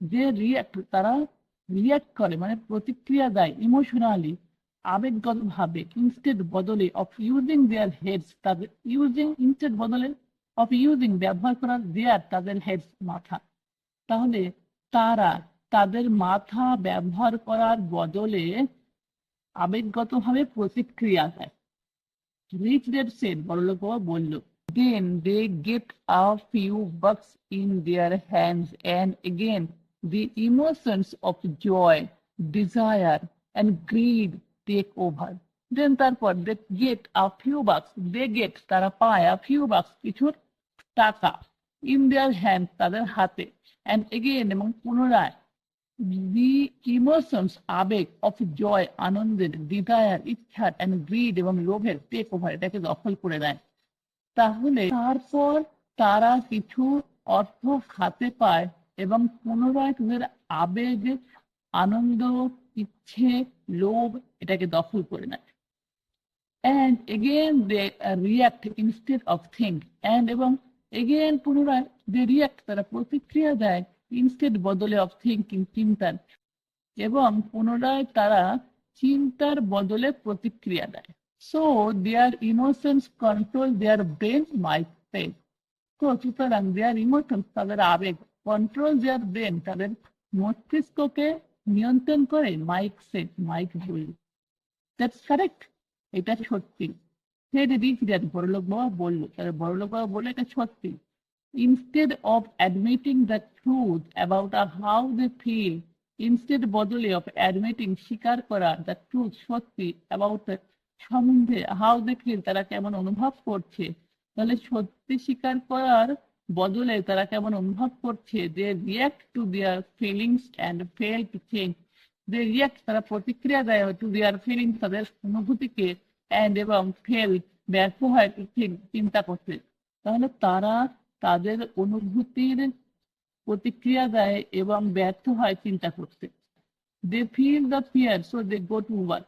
যে রিয়াক্ট তারা রিয়াক্ট করে মানে প্রতিক্রিয়া দেয় ইমোশনালি আবেগগত ভাবে ইনস্টেড বদলে অফ ইউজিং দেয়ার হেডস তাদের ইউজিং ইনস্টেড বদলে অফ ইউজিং ব্যবহার করার দেয়ার তাদের হেডস মাথা। তাহলে তারা তাদের মাথা ব্যবহার করার বদলে আবেগগতভাবে প্রতিক্রিয়া দেয়। রিচ ডেড সেড বড়লোক বলল। Then they get a few bucks in their hands and again the emotions of joy desire and greed take over then তারপর দে গেট আ ফিউ বাক্স দে গেট তারা পায় আ ফিউ বাক্স কিছুর টাকা in their hand তাদের হাতে। And again এবং পুনরায় দি ইমোশনস আবেগ অফ জয় আনন্দের ডিজায়ার ইচ্ছার অ্যান্ড গ্রিড এবং লোভের টেক ওভার এটাকে দখল করে দেয়। তাহলে তারপর তারা কিছু অর্থ হাতে পায় এবং পুনরায় তাদের আবেগ আনন্দ, ইচ্ছে, লোভ এটাকে দখল করে নেয়। And again they react instead of think and এবং এগেন পুনরায় দে রিয়াক্ট তারা প্রতিক্রিয়া দেয় ইনস্টেড বদলে অফ থিঙ্কিং চিন্তার। এবং পুনরায় তারা চিন্তার বদলে প্রতিক্রিয়া দেয়। So their emotions control their brain cell তো সুতরাং দেয়ার ইমোশনস তাদের আবেগ কন্ট্রোল দেয়ার ব্রেন তাদের মস্তিষ্ককে নিয়ন্ত্রণ করে মাইক সেট মাইক বলি দ্যাটস কারেক্ট এটা সত্যি। সে রিচ ড্যাড বড়লোক বাবা বলল তাহলে বড়লোক বাবা বলল এটা সত্যি। Instead of admitting the truth about uh, how they feel, instead বদলে অফ অ্যাডমিটিং স্বীকার করা দ্য ট্রুথ সত্যি the সম্বন্ধে হাউ they feel তারা কেমন অনুভব করছে তাহলে সত্যি স্বীকার করার বদলে তারা কেমন অনুভব করছে যে react to their feelings and fail to change যে রিয়াক্ট তারা প্রতিক্রিয়া দেয় টু দেয়ার ফিলিংস তাদের অনুভূতিকে অ্যান্ড এবং ফেল ব্যর্থ হয় think, চিন্তা করতে। তাহলে তারা তাদের অনুভূতির প্রতিক্রিয়া দেয় এবং ব্যর্থ হয় চিন্তা করতে। They feel the fear so they go to work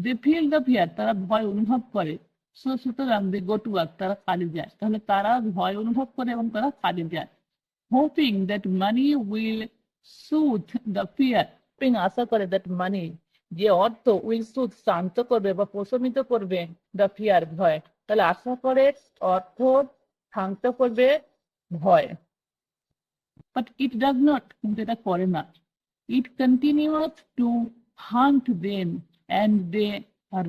they feel the fear তারা ভয় অনুভব করে। সো সুতরাং দে গো টু ওয়ার্ক তারা কাজে যায়, তাহলে তারা ভয় অনুভব করে এবং তারা কাজে যায়। Hoping that money will soothe the fear hoping আশা করে দ্যাট মানি যে অর্থ উইল সুথ শান্ত করবে বা প্রশমিত করবে দ্য ফিয়ার ভয়। তাহলে আশা করে অর্থ শান্ত করবে, ভয়। বাট ইট ডাজ নট কিন্তু এটা করে না। It continuous to haunt them and they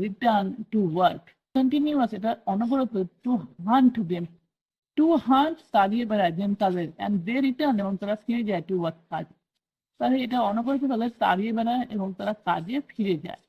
return to work continuous এটা অনবরত to haunt them to haunt তাড়িয়ে বেড়ায় দেন তাদের অ্যান্ড দে রিটার্ন এবং তারা ফিরে যায় টু ওয়ার্ক কাজ তাহলে এটা অনবরত তাদের তাড়িয়ে বেড়ায় এবং তারা কাজে ফিরে যায়